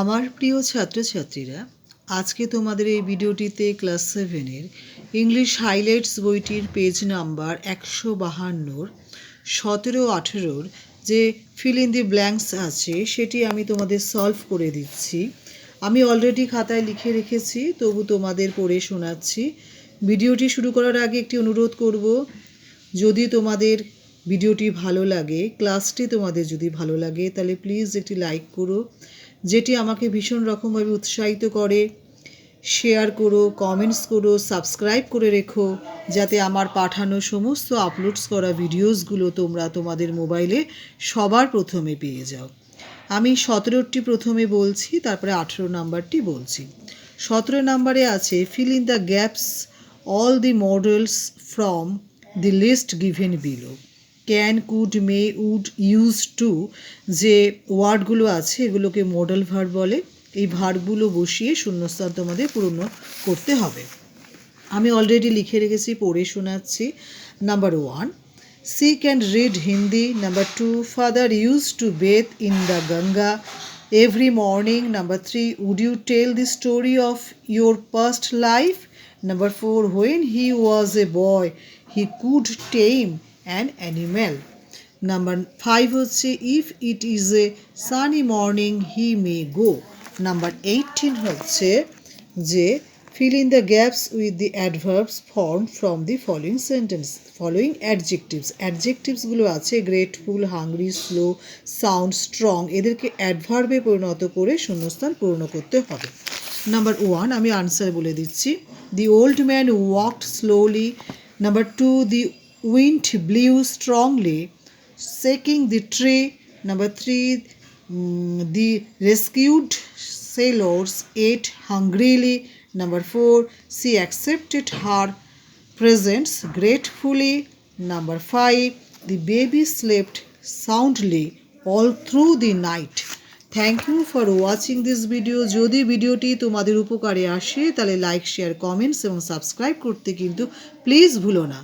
আমার প্রিয় ছাত্রছাত্রীরা, আজকে তোমাদের এই ভিডিওটিতে ক্লাস সেভেনের ইংলিশ হাইলাইটস বইটির পেজ নাম্বার একশো বাহান্নর, সতেরো আঠেরোর যে ফিল ইন দি ব্ল্যাঙ্কস আছে, সেটি আমি তোমাদের সলভ করে দিচ্ছি। আমি অলরেডি খাতায় লিখে রেখেছি, তবু তোমাদের পড়ে শোনাচ্ছি। ভিডিওটি শুরু করার আগে একটি অনুরোধ করব, যদি তোমাদের ভিডিওটি ভালো লাগে, ক্লাসটি তোমাদের যদি ভালো লাগে, তাহলে প্লিজ একটি লাইক করো, যেটি আমাকে ভীষণ রকমভাবে উৎসাহিত করে। শেয়ার করো কমেন্টস করো সাবস্ক্রাইব করে রেখো, যাতে আমার পাঠানো সমস্ত আপলোডস করা ভিডিওসগুলো তোমরা তোমাদের মোবাইলে সবার প্রথমে পেয়ে যাও। আমি সতেরোটি প্রথমে বলছি, তারপরে আঠেরো নাম্বারটি বলছি। সতেরো নাম্বারে আছে fill in the gaps all the models from the list given below can could may would use to যে ওয়ার্ডগুলো আছে, এগুলোকে মডেল ভার্ব বলে। এই ভার্বগুলো বসিয়ে শূন্যস্থান তোমাদের পূরণ করতে হবে। আমি অলরেডি লিখে রেখেছি, পড়ে শোনাচ্ছি। Number one she can read Hindi number two father use to bathe in the Ganga every morning number three would you tell the story of your past life number four when he was a boy he could tame an animal number five হচ্ছে if it is a sunny morning he may go number eighteen হচ্ছে যে, fill in the gaps with the adverbs formed from the following sentence, following adjectives. Adjectives আছে, grateful, hungry, slow, sound, strong, এদেরকে অ্যাডভার্বে পরিণত করে শূন্যস্থান পূর্ণ করতে হবে। নাম্বার ওয়ান আমি আনসার বলে দিচ্ছি। The old man walked slowly number two the wind blew strongly shaking the tree number three mm, the rescued sailors ate hungrily number four she accepted her presents gratefully number five the baby slept soundly all through the night thank you for watching this video যদি ভিডিওটি তোমাদের উপকারে আসে তাহলে like share comments এবং subscribe করতে কিন্তু please ভুলো না